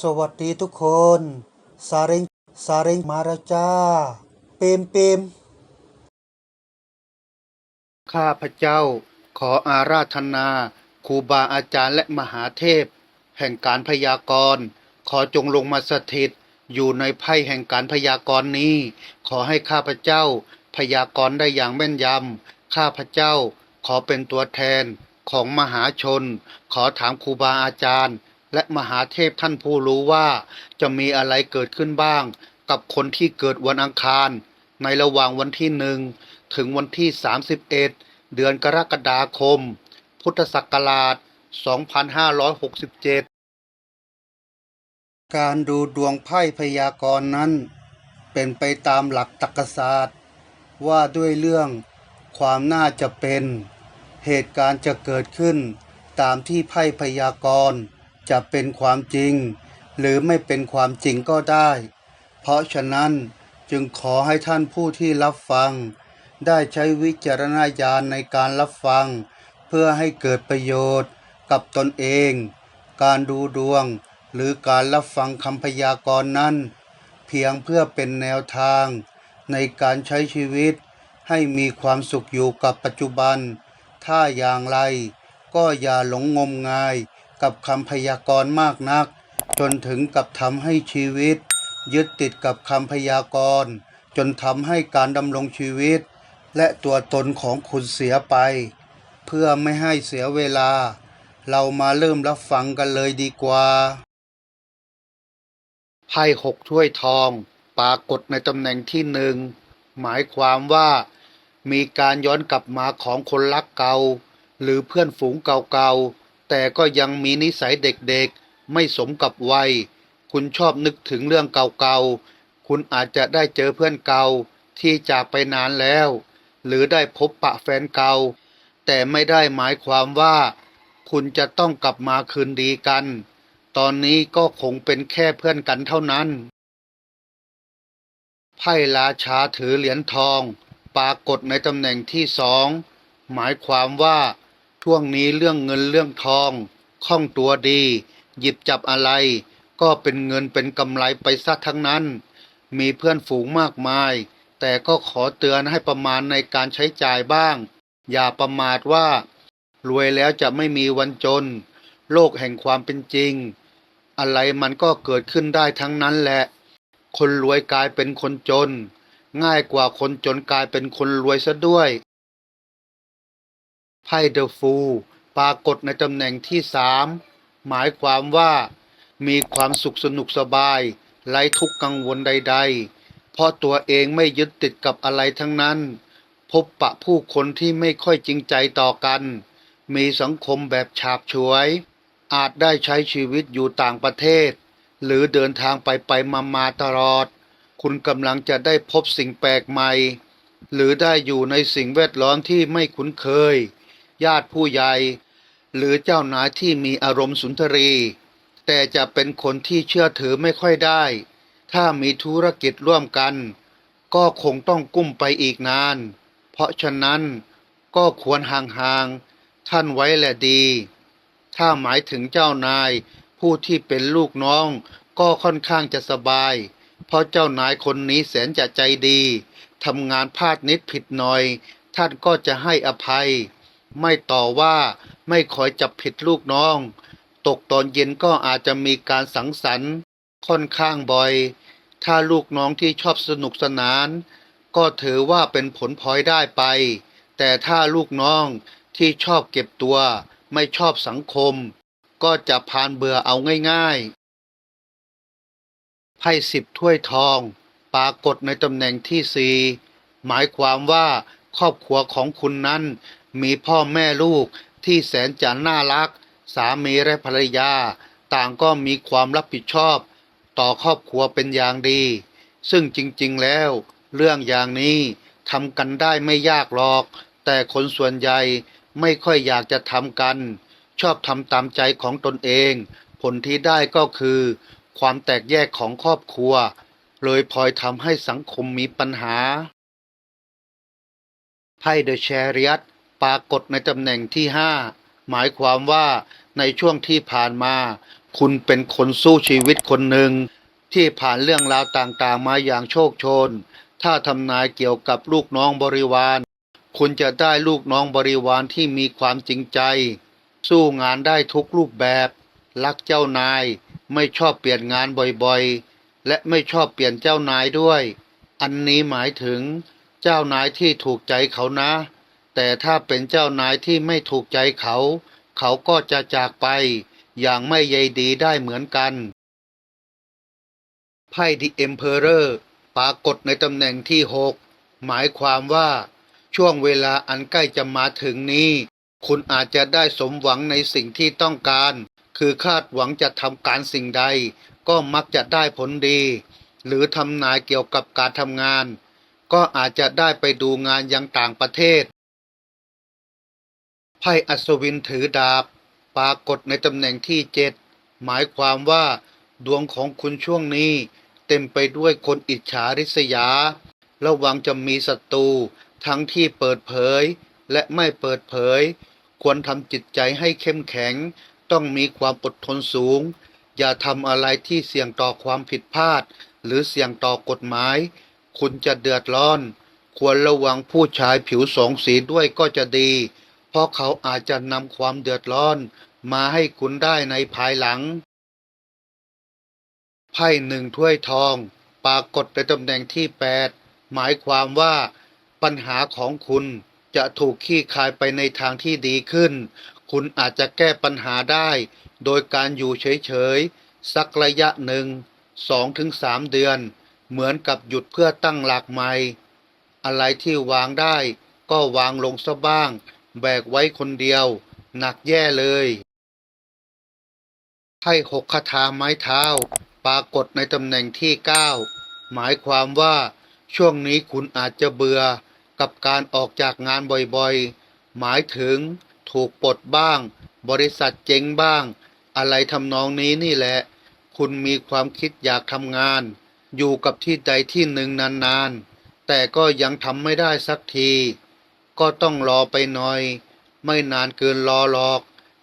สวัสดีทุกคนซาเร็งซาเร็งมาแล้วจ้า เปมเปมข้าพเจ้าขออาราธนาครูบาอาจารย์และมหาเทพ แห่งการพยากรณ์ ขอจงลงมาสถิต อยู่ในไพ่แห่งการพยากรณ์นี้ ขอให้ข้าพเจ้า พยากรณ์ได้อย่างแม่นยำข้าพเจ้าขอเป็นตัวแทนของมหาชน ขอถามครูบาอาจารย์ และมหาเทพท่านผู้รู้ว่าจะมีอะไรเกิดขึ้นบ้าง กับคนที่เกิดวันอังคาร ในระหว่างวันที่หนึ่งถึงวันที่ 31 เดือนกรกฎาคม พุทธศักราช 2567 การดูดวงไพ่พยากรณ์นั้น เป็นไปตามหลักตรรกศาสตร์ ว่าด้วยเรื่องความน่าจะเป็น เหตุการณ์จะเกิดขึ้นตามที่ไพ่พยากรณ์ จะเป็นความจริง หรือไม่เป็นความจริงก็ได้ เพราะฉะนั้นจึงขอให้ท่านผู้ที่รับฟัง ได้ใช้วิจารณญาณในการรับฟัง เพื่อให้เกิดประโยชน์กับตนเอง การดูดวง หรือการรับฟังคำพยากรณ์นั้น เพียงเพื่อเป็นแนวทาง ในการใช้ชีวิต ให้มีความสุขอยู่กับปัจจุบัน ถ้าอย่างไรก็อย่าหลงงมงาย กับคำพยากรณ์มากนัก จนถึงกับทำให้ชีวิต ยึดติดกับคำพยากรณ์ จนทำให้การดำรงชีวิต และตัวตนของคุณเสียไป เพื่อไม่ให้เสียเวลา เรามาเริ่มรับฟังกันเลยดีกว่าไพ่หกถ้วยทองปรากฏในตำแหน่งที่หนึ่งหมายความว่ามีการย้อนกลับมาของคนรักเก่า หรือเพื่อนฝูงเก่าๆ แต่ก็ยังมีนิสัยเด็กๆ ไม่สมกับวัย คุณชอบนึกถึงเรื่องเก่าๆ คุณอาจจะได้เจอเพื่อนเก่าที่จากไปนานแล้ว หรือได้พบปะแฟนเก่า แต่ไม่ได้หมายความว่า คุณจะต้องกลับมาคืนดีกัน ตอนนี้ก็คงเป็นแค่เพื่อนกันเท่านั้นไพ่ราชาถือเหรียญทอง ปรากฏในตำแหน่งที่สอง หมายความว่า ช่วงนี้เรื่องเงินเรื่องทองคล่องตัวดี หยิบจับอะไร ก็เป็นเงินเป็นกำไรไปซะทั้งนั้น มีเพื่อนฝูงมากมาย แต่ก็ขอเตือนให้ประมาณในการใช้จ่ายบ้าง อย่าประมาทว่า รวยแล้วจะไม่มีวันจน โลกแห่งความเป็นจริง อะไรมันก็เกิดขึ้นได้ทั้งนั้นแหละ คนรวยกลายเป็นคนจน ง่ายกว่าคนจนกลายเป็นคนรวยซะด้วย ไพ่เดอะฟูลปรากฏในตำแหน่งที่สามหมายความว่ามีความสุขสนุกสบายไร้ทุกข์กังวลใด ๆ เพราะตัวเองไม่ยึดติดกับอะไรทั้งนั้น พบปะผู้คนที่ไม่ค่อยจริงใจต่อกัน มีสังคมแบบฉาบฉวย อาจได้ใช้ชีวิตอยู่ต่างประเทศ หรือเดินทางไปไปมามาตลอด คุณกำลังจะได้พบสิ่งแปลกใหม่ หรือได้อยู่ในสิ่งแวดล้อมที่ไม่คุ้นเคย ญาติผู้ใหญ่ หรือเจ้านายที่มีอารมณ์สุนทรี แต่จะเป็นคนที่เชื่อถือไม่ค่อยได้ ถ้ามีธุรกิจร่วมกัน ก็คงต้องกุ้มไปอีกนาน เพราะฉะนั้นก็ควรห่างๆท่านไว้แหละดี ถ้าหมายถึงเจ้านายผู้ที่เป็นลูกน้องก็ค่อนข้างจะสบาย เพราะเจ้านายคนนี้แสนจะใจดีทำงานพลาดนิดผิดหน่อย ท่านก็จะให้อภัย ไม่ต่อว่าไม่คอยจับผิดลูกน้อง ตกตอนเย็นก็อาจจะมีการสังสรรค์ค่อนข้างบ่อย ถ้าลูกน้องที่ชอบสนุกสนาน ก็ถือว่าเป็นผลพลอยได้ไป แต่ถ้าลูกน้องที่ชอบเก็บตัว ไม่ชอบสังคม ก็จะพานเบื่อเอาง่ายๆไพ่สิบถ้วยทอง ปรากฏในตำแหน่งที่สี่หมายความว่าครอบครัวของคุณนั้น มีพ่อแม่ลูกที่แสนจะน่ารัก สามีและภรรยา ต่างก็มีความรับผิดชอบ ต่อครอบครัวเป็นอย่างดี ซึ่งจริงๆแล้ว เรื่องอย่างนี้ทำกันได้ไม่ยากหรอก แต่คนส่วนใหญ่ไม่ค่อยอยากจะทำกัน ชอบทำตามใจของตนเอง ผลที่ได้ก็คือ ความแตกแยกของครอบครัว เลยพลอยทำให้สังคมมีปัญหาไพ่เดอะแชริอต ปรากฏในตำแหน่งที่ห้าหมายความว่าในช่วงที่ผ่านมา คุณเป็นคนสู้ชีวิตคนหนึ่ง ที่ผ่านเรื่องราวต่างๆ มาอย่างโชคโชน ถ้าทำนายเกี่ยวกับลูกน้องบริวาร คุณจะได้ลูกน้องบริวารที่มีความจริงใจ สู้งานได้ทุกรูปแบบ รักเจ้านาย ไม่ชอบเปลี่ยนงานบ่อยๆ และไม่ชอบเปลี่ยนเจ้านายด้วย อันนี้หมายถึง เจ้านายที่ถูกใจเขานะ แต่ถ้าเป็นเจ้านายที่ไม่ถูกใจเขา เขาก็จะจากไป อย่างไม่ใยดีได้เหมือนกัน ไพ่ดีเอ็มเพอเรอร์ปรากฏในตำแหน่งที่หกหมายความว่าช่วงเวลาอันใกล้จะมาถึงนี้ คุณอาจจะได้สมหวังในสิ่งที่ต้องการ คือคาดหวังจะทำการสิ่งใด ก็มักจะได้ผลดี หรือทำนายเกี่ยวกับการทำงาน ก็อาจจะได้ไปดูงานยังต่างประเทศ ไพ่อัศวินถือดาบ ปรากฏในตำแหน่งที่เจ็ดหมายความว่า ดวงของคุณช่วงนี้ เต็มไปด้วยคนอิจฉาริษยา ระวังจะมีศัตรูทั้งที่เปิดเผย และไม่เปิดเผย ควรทำจิตใจให้เข้มแข็ง ต้องมีความอดทนสูง อย่าทำอะไรที่เสี่ยงต่อความผิดพลาด หรือเสี่ยงต่อกฎหมาย คุณจะเดือดร้อน ควรระวังผู้ชายผิวสองสีด้วยก็จะดี ราะเขาอาจจะนำความเดือดร้อนมาให้คุณได้ในภายหลัง ไพ่หนึ่งถ้วยทอง ปรากฏในตำแหน่งที่แปดหมายความว่าปัญหาของคุณจะถูกขี้คายไปในทางที่ดีขึ้น คุณอาจจะแก้ปัญหาได้ โดยการอยู่เฉยๆ สักระยะหนึ่งสองถึงสามเดือน เหมือนกับหยุดเพื่อตั้งหลักใหม่ อะไรที่วางได้ก็วางลงซะบ้าง แบกไว้คนเดียว หนักแย่เลย ให้หกคาถาไม้เท้า ปรากฏในตำแหน่งที่เก้าหมายความว่าช่วงนี้คุณอาจจะเบื่อกับการออกจากงานบ่อยๆ หมายถึงถูกปลดบ้าง บริษัทเจ๊งบ้าง อะไรทำนองนี้นี่แหละ คุณมีความคิดอยากทำงาน อยู่กับที่ใดที่หนึ่งนานๆ แต่ก็ยังทำไม่ได้สักที ก็ต้องรอไปหน่อย ไม่นานเกินรอหรอก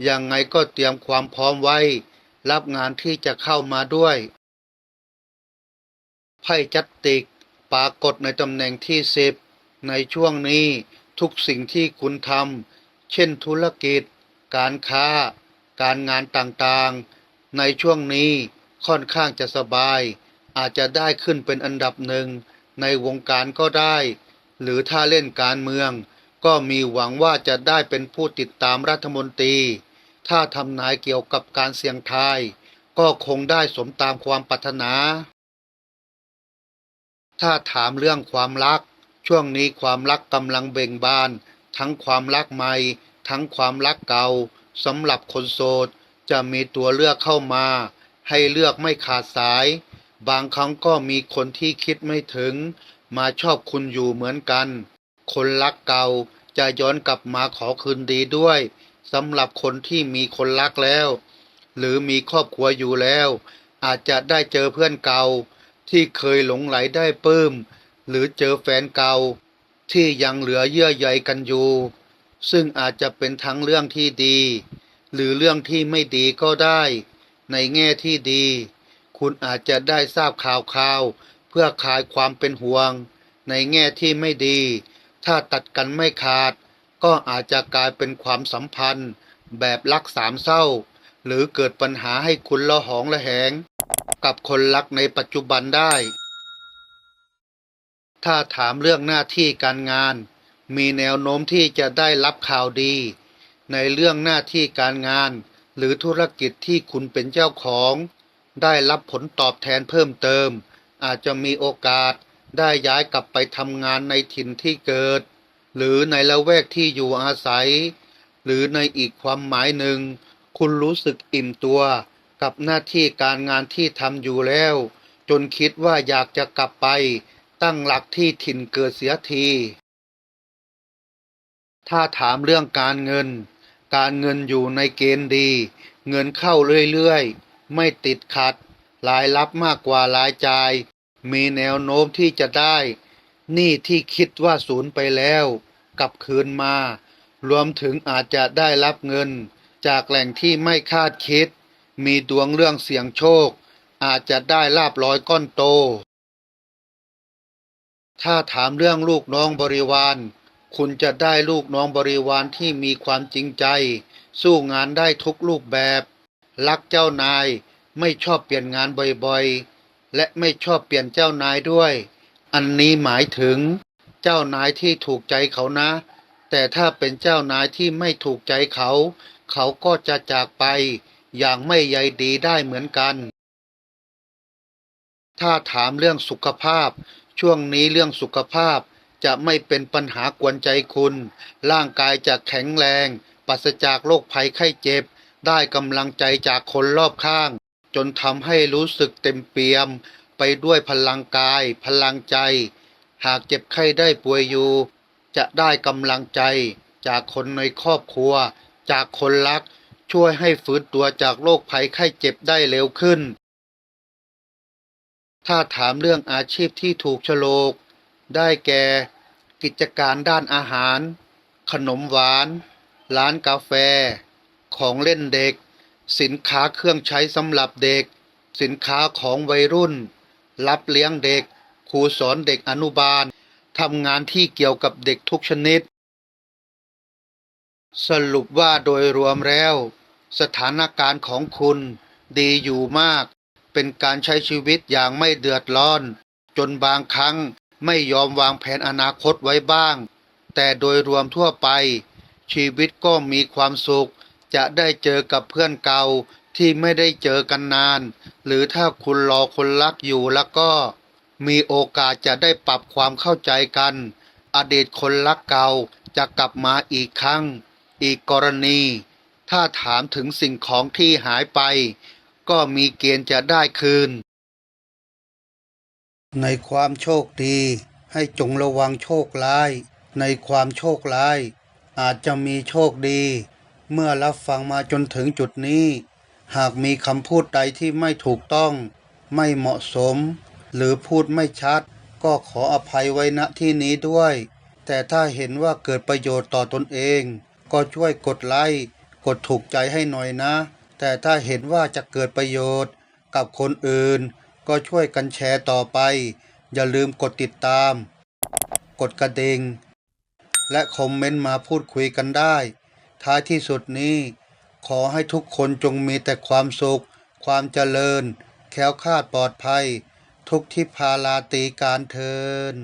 ยังไงก็เตรียมความพร้อมไว้ รับงานที่จะเข้ามาด้วยไพ่จัตติกปรากฏในตำแหน่งที่สิบในช่วงนี้ทุกสิ่งที่คุณทำเช่นธุรกิจ การค้า การงานต่างๆ ในช่วงนี้ค่อนข้างจะสบาย อาจจะได้ขึ้นเป็นอันดับหนึ่งในวงการก็ได้ หรือถ้าเล่นการเมือง ก็มีหวังว่าจะได้เป็นผู้ติดตามรัฐมนตรี ถ้าทำนายเกี่ยวกับการเสี่ยงทาย ก็คงได้สมตามความปรารถนา ถ้าถามเรื่องความรัก ช่วงนี้ความรักกำลังเบ่งบาน ทั้งความรักใหม่ ทั้งความรักเก่าสำหรับคนโสดจะมีตัวเลือกเข้ามา ให้เลือกไม่ขาดสาย บางครั้งก็มีคนที่คิดไม่ถึง มาชอบคุณอยู่เหมือนกัน คนรักเก่า จะย้อนกลับมาขอคืนดีด้วยสำหรับคนที่มีคนรักแล้ว หรือมีครอบครัวอยู่แล้ว อาจจะได้เจอเพื่อนเก่า ที่เคยหลงไหลได้ปื้ม หรือเจอแฟนเก่า ที่ยังเหลือเยื่อใยกันอยู่ ซึ่งอาจจะเป็นทั้งเรื่องที่ดี หรือเรื่องที่ไม่ดีก็ได้ ในแง่ที่ดี คุณอาจจะได้ทราบข่าวข่าวๆเพื่อคลายความเป็นห่วง ในแง่ที่ไม่ดี ถ้าตัดกันไม่ขาด ก็อาจจะกลายเป็นความสัมพันธ์ แบบรักสามเศร้า หรือเกิดปัญหาให้คุณละหองละแหง กับคนรักในปัจจุบันได้ ถ้าถามเรื่องหน้าที่การงาน มีแนวโน้มที่จะได้รับข่าวดี ในเรื่องหน้าที่การงาน หรือธุรกิจที่คุณเป็นเจ้าของ ได้รับผลตอบแทนเพิ่มเติม อาจจะมีโอกาส ได้ย้ายกลับไปทำงานในถิ่นที่เกิด หรือในละแวกที่อยู่อาศัย หรือในอีกความหมายหนึ่ง คุณรู้สึกอิ่มตัว กับหน้าที่การงานที่ทำอยู่แล้ว จนคิดว่าอยากจะกลับไป ตั้งหลักที่ถิ่นเกิดเสียที ถ้าถามเรื่องการเงิน การเงินอยู่ในเกณฑ์ดี เงินเข้าเรื่อยๆ ไม่ติดขัดรายรับมากกว่ารายจ่าย มีแนวโน้มที่จะได้หนี้ที่คิดว่าศูนย์ไปแล้วกลับคืนมา รวมถึงอาจจะได้รับเงิน จากแหล่งที่ไม่คาดคิด มีดวงเรื่องเสี่ยงโชค อาจจะได้ลาบร้อยก้อนโต ถ้าถามเรื่องลูกน้องบริวาร คุณจะได้ลูกน้องบริวารที่มีความจริงใจ สู้งานได้ทุกรูปแบบ รักเจ้านายไม่ชอบเปลี่ยนงานบ่อยๆ และไม่ชอบเปลี่ยนเจ้านายด้วย อันนี้หมายถึง เจ้านายที่ถูกใจเขานะ แต่ถ้าเป็นเจ้านายที่ไม่ถูกใจเขา เขาก็จะจากไป อย่างไม่ใยดีได้เหมือนกัน ถ้าถามเรื่องสุขภาพ ช่วงนี้เรื่องสุขภาพจะไม่เป็นปัญหากวนใจคุณ ร่างกายจะแข็งแรงปราศจากโรคภัยไข้เจ็บ ได้กำลังใจจากคนรอบข้าง จนทำให้รู้สึกเต็มเปี่ยมไปด้วยพลังกาย พลังใจ หากเจ็บไข้ได้ป่วยอยู่ จะได้กำลังใจ จากคนในครอบครัว จากคนรัก ช่วยให้ฟื้นตัวจากโรคภัยไข้เจ็บได้เร็วขึ้น ถ้าถามเรื่องอาชีพที่ถูกโฉลก ได้แก่ กิจการด้านอาหาร ขนมหวาน ร้านกาแฟ ของเล่นเด็ก สินค้าเครื่องใช้สำหรับเด็ก สินค้าของวัยรุ่น รับเลี้ยงเด็ก ครูสอนเด็กอนุบาลทำงานที่เกี่ยวกับเด็กทุกชนิด สรุปว่าโดยรวมแล้ว สถานการณ์ของคุณดีอยู่มาก เป็นการใช้ชีวิตอย่างไม่เดือดร้อน จนบางครั้งไม่ยอมวางแผนอนาคตไว้บ้าง แต่โดยรวมทั่วไป ชีวิตก็มีความสุข จะได้เจอกับเพื่อนเก่าที่ไม่ได้เจอกันนาน หรือถ้าคุณรอคนรักอยู่แล้วก็ มีโอกาสจะได้ปรับความเข้าใจกัน อดีตคนรักเก่าจะกลับมาอีกครั้ง อีกกรณี ถ้าถามถึงสิ่งของที่หายไป ก็มีเกณฑ์จะได้คืน ในความโชคดี ให้จงระวังโชคร้าย ในความโชคร้าย อาจจะมีโชคดี เมื่อรับฟังมาจนถึงจุดนี้ หากมีคำพูดใดที่ไม่ถูกต้อง ไม่เหมาะสม หรือพูดไม่ชัด ก็ขออภัยไว้ณที่นี้ด้วย แต่ถ้าเห็นว่าเกิดประโยชน์ต่อตนเอง ก็ช่วยกดไลค์กดถูกใจให้หน่อยนะ แต่ถ้าเห็นว่าจะเกิดประโยชน์กับคนอื่น ก็ช่วยกันแชร์ต่อไป อย่าลืมกดติดตาม กดกระดิ่งและคอมเมนต์มาพูดคุยกันได้ ท้ายที่สุดนี้ ขอให้ทุกคนจงมีแต่ความสุข ความเจริญ แคล้วคลาดปลอดภัย ทุกที่พาลาตีการเทิน